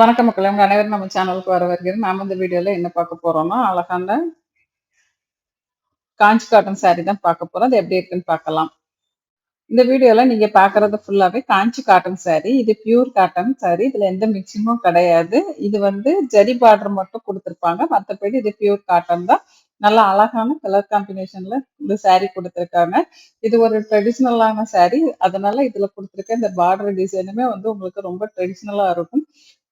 வணக்கம் மக்கள் உங்க அனைவரும் நம்ம சேனலுக்கு வர வருகிறது நாம இந்த வீடியோல என்ன பார்க்க போறோம்னா அழகான காஞ்சி காட்டன் saree தான் பார்க்க போறோம். அது எப்படி இருக்குன்னு பார்க்கலாம். இந்த வீடியோல நீங்க பாக்குறது ஃபுல்லாவே காஞ்சி காட்டன் saree. இது பியூர் காட்டன் saree. இதுல எந்த மிக்சிங்கும் கிடையாது. இது வந்து ஜரி பார்டர் மட்டும் கொடுத்துருப்பாங்க. மற்றபடி இது பியூர் காட்டன் தான். நல்ல அழகான கலர் காம்பினேஷன்ல இந்த saree கொடுத்துருக்காங்க. இது ஒரு ட்ரெடிஷ்னலான saree. அதனால இதுல கொடுத்துருக்க இந்த பார்டர் டிசைனுமே வந்து உங்களுக்கு ரொம்ப ட்ரெடிஷ்னலா இருக்கும்.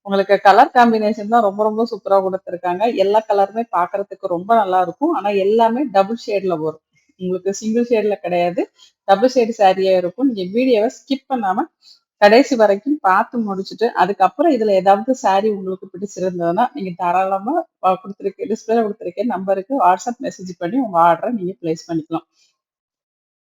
உங்களுக்கு கலர் காம்பினேஷன் தான் ரொம்ப ரொம்ப சூப்பரா கொடுத்துருக்காங்க. எல்லா கலருமே பார்க்கறதுக்கு ரொம்ப நல்லா இருக்கும். ஆனா எல்லாமே டபுள் ஷேட்ல வரும். உங்களுக்கு சிங்கிள் ஷேட்ல கிடையாது. டபுள் ஷேடு சாரியா இருக்கும். நீங்க வீடியோவை ஸ்கிப் பண்ணாம கடைசி வரைக்கும் பார்த்து முடிச்சுட்டு அதுக்கப்புறம் இதுல ஏதாவது saree உங்களுக்கு பிடிச்சிருந்ததுன்னா நீங்க தாராளமா அஹ் டிஸ்பிளே கொடுத்திருக்க நம்பருக்கு வாட்ஸ்அப் மெசேஜ் பண்ணி உங்க ஆர்டரை நீங்க பிளேஸ் பண்ணிக்கலாம்.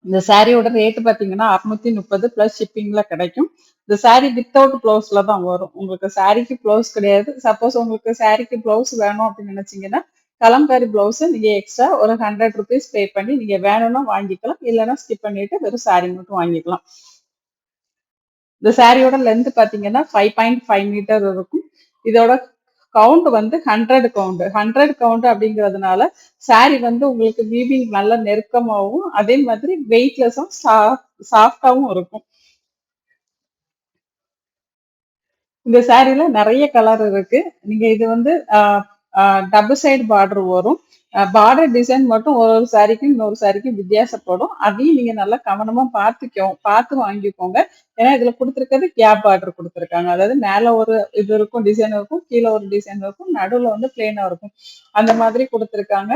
இந்த சாரியோட ரேட்டு பார்த்தீங்கன்னா அறுநூத்தி முப்பது பிளஸ் ஷிப்பிங்ல கிடைக்கும். இந்த saree வித்தவுட் பிளவுஸ்ல தான் வரும். உங்களுக்கு சாரிக்கு பிளவுஸ் கிடையாது. சப்போஸ் உங்களுக்கு சாரிக்கு பிளவுஸ் வேணும் அப்படின்னு நினைச்சீங்கன்னா கலம்காரி பிளவுஸ் நீங்க எக்ஸ்ட்ரா ஒரு ஹண்ட்ரட் ருபீஸ் பே பண்ணி நீங்க வேணும்னா வாங்கிக்கலாம். இல்லைன்னா ஸ்கிப் பண்ணிட்டு வெறும் saree மட்டும் வாங்கிக்கலாம். இந்த சாரியோட லென்த் பாத்தீங்கன்னா ஃபைவ் பாயிண்ட் ஃபைவ் மீட்டர் இருக்கும். இதோட கவுண்ட் வந்து ஹண்ட்ரட் கவுண்ட் ஹண்ட்ரட் கவுண்ட் அப்படிங்கிறதுனால சாரி வந்து உங்களுக்கு வீவிங் நல்ல நெருக்கமாகவும் அதே மாதிரி வெயிட்லெஸ்ஸும் சாஃப்டாவும் இருக்கும். இந்த சாரீல நிறைய கலர் இருக்கு. நீங்க இது வந்து டபுள் சைடு பார்டர் வரும். பார்டர் டிசைன் மட்டும் ஒரு ஒரு சாரிக்கும் இன்னொரு சாரிக்கும் வித்தியாசப்படும். அதையும் நீங்க நல்லா கவனமா பார்த்துக்கோ பார்த்து வாங்கிக்கோங்க. ஏன்னா இதுல கொடுத்துருக்கிறது கேப் பார்டர் கொடுத்துருக்காங்க. அதாவது மேல ஒரு இது இருக்கும் டிசைன் இருக்கும் கீழே ஒரு டிசைன் இருக்கும் நடுவுல வந்து பிளேனா இருக்கும். அந்த மாதிரி கொடுத்துருக்காங்க.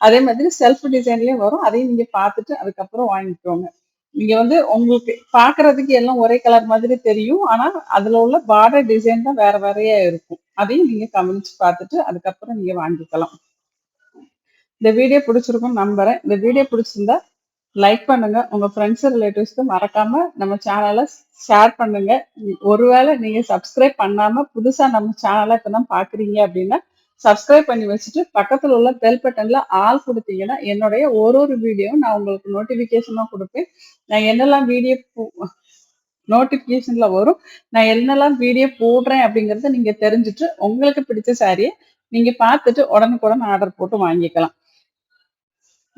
அதே மாதிரி செல்ஃப் டிசைன்லயும் வரும். அதையும் நீங்க பார்த்துட்டு அதுக்கப்புறம் வாங்கிக்கோங்க. நீங்க வந்து உங்களுக்கு பாக்குறதுக்கு எல்லாம் ஒரே கலர் மாதிரி தெரியும். ஆனா அதுல உள்ள பார்டர் டிசைன் தான் வேற வேறையா இருக்கும். அதையும் நீங்க கவனிச்சு பார்த்துட்டு அதுக்கப்புறம் நீங்க வாங்கிக்கலாம். இந்த வீடியோ பிடிச்சிருக்கும் நம்புறேன். இந்த வீடியோ பிடிச்சிருந்தா லைக் பண்ணுங்க. உங்க ஃப்ரெண்ட்ஸ் ரிலேட்டிவ்ஸ்க்கு மறக்காம நம்ம சேனலை ஷேர் பண்ணுங்க. ஒருவேளை நீங்க சப்ஸ்கிரைப் பண்ணாம புதுசா நம்ம சேனலை இப்பதான் பாக்குறீங்க அப்படின்னா சப்ஸ்கிரைப் பண்ணி வச்சுட்டு பக்கத்துல உள்ள பெல் பட்டன்ல ஆல் கொடுத்தீங்கன்னா என்னுடைய ஒரு ஒரு வீடியோவும் நான் உங்களுக்கு நோட்டிபிகேஷனா கொடுப்பேன். நான் என்னெல்லாம் வீடியோ நோட்டிபிகேஷன்ல வரும். நான் என்னெல்லாம் வீடியோ போடுறேன் அப்படிங்கறத நீங்க தெரிஞ்சுட்டு உங்களுக்கு பிடிச்ச சாரியை நீங்க பார்த்துட்டு உடனுக்குடன் ஆர்டர் போட்டு வாங்கிக்கலாம்.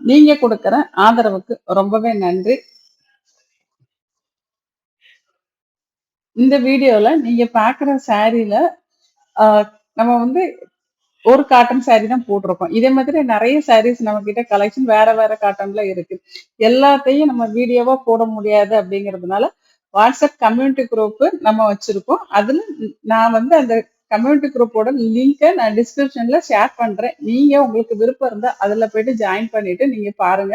நீங்க கொடுக்குற ஆதரவுக்கு ரொம்பவே நன்றி. இந்த வீடியோல நீங்க பாக்குற சாரியில நம்ம வந்து ஒரு காட்டன் saree தான் போட்டிருக்கோம். இதே மாதிரி நிறைய சாரீஸ் நம்ம கிட்ட கலெக்ஷன் வேற வேற காட்டன்ல இருக்கு. எல்லாத்தையும் நம்ம வீடியோவா போட முடியாது அப்படிங்கிறதுனால வாட்ஸ்அப் கம்யூனிட்டி குரூப் நம்ம வச்சிருக்கோம். அதுல நான் வந்து அந்த கம்யூனிட்டி குரூப்போட லிங்கை நான் டிஸ்கிரிப்ஷன்ல ஷேர் பண்றேன். நீங்க உங்களுக்கு விருப்பம் இருந்தா அதுல போயிட்டு ஜாயின் பண்ணிட்டு நீங்க பாருங்க.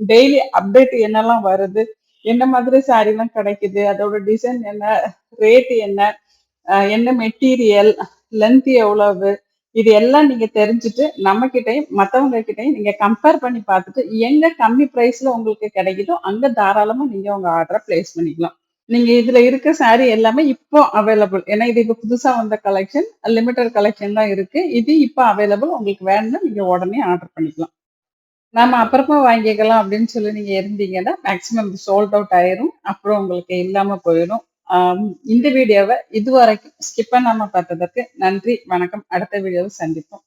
டெய்லி அப்டேட் என்னெல்லாம் வருது என்ன மாதிரி saree எல்லாம் கிடைக்குது அதோட டிசைன் என்ன ரேட் என்ன என்ன மெட்டீரியல் லென்த் எவ்வளவு இது எல்லாம் நீங்க தெரிஞ்சுட்டு நம்ம கிட்டையும் மத்தவங்க கிட்டையும் நீங்க கம்பேர் பண்ணி பார்த்துட்டு எங்க கம்மி ப்ரைஸ்ல உங்களுக்கு கிடைக்குதோ அங்க தாராளமா நீங்க உங்க ஆர்டரை பிளேஸ் பண்ணிக்கலாம். நீங்க இதுல இருக்க சாரி எல்லாமே இப்போ அவைலபிள் ஏன்னா இது இப்போ புதுசா வந்த கலெக்ஷன் லிமிட்டட் கலெக்ஷன் தான் இருக்கு. இது இப்போ அவைலபிள் உங்களுக்கு வேணும்னா நீங்க உடனே ஆர்டர் பண்ணிக்கலாம். நாம அப்புறமா வாங்கிக்கலாம் அப்படின்னு சொல்லி நீங்க இருந்தீங்கன்னா மேக்சிமம் சோல்ட் அவுட் ஆயிரும். அப்புறம் உங்களுக்கு இல்லாம போயிடும். இந்த வீடியோவை இதுவரைக்கும் ஸ்கிப் பண்ணாம பார்த்ததற்கு நன்றி வணக்கம். அடுத்த வீடியோவை சந்திப்போம்.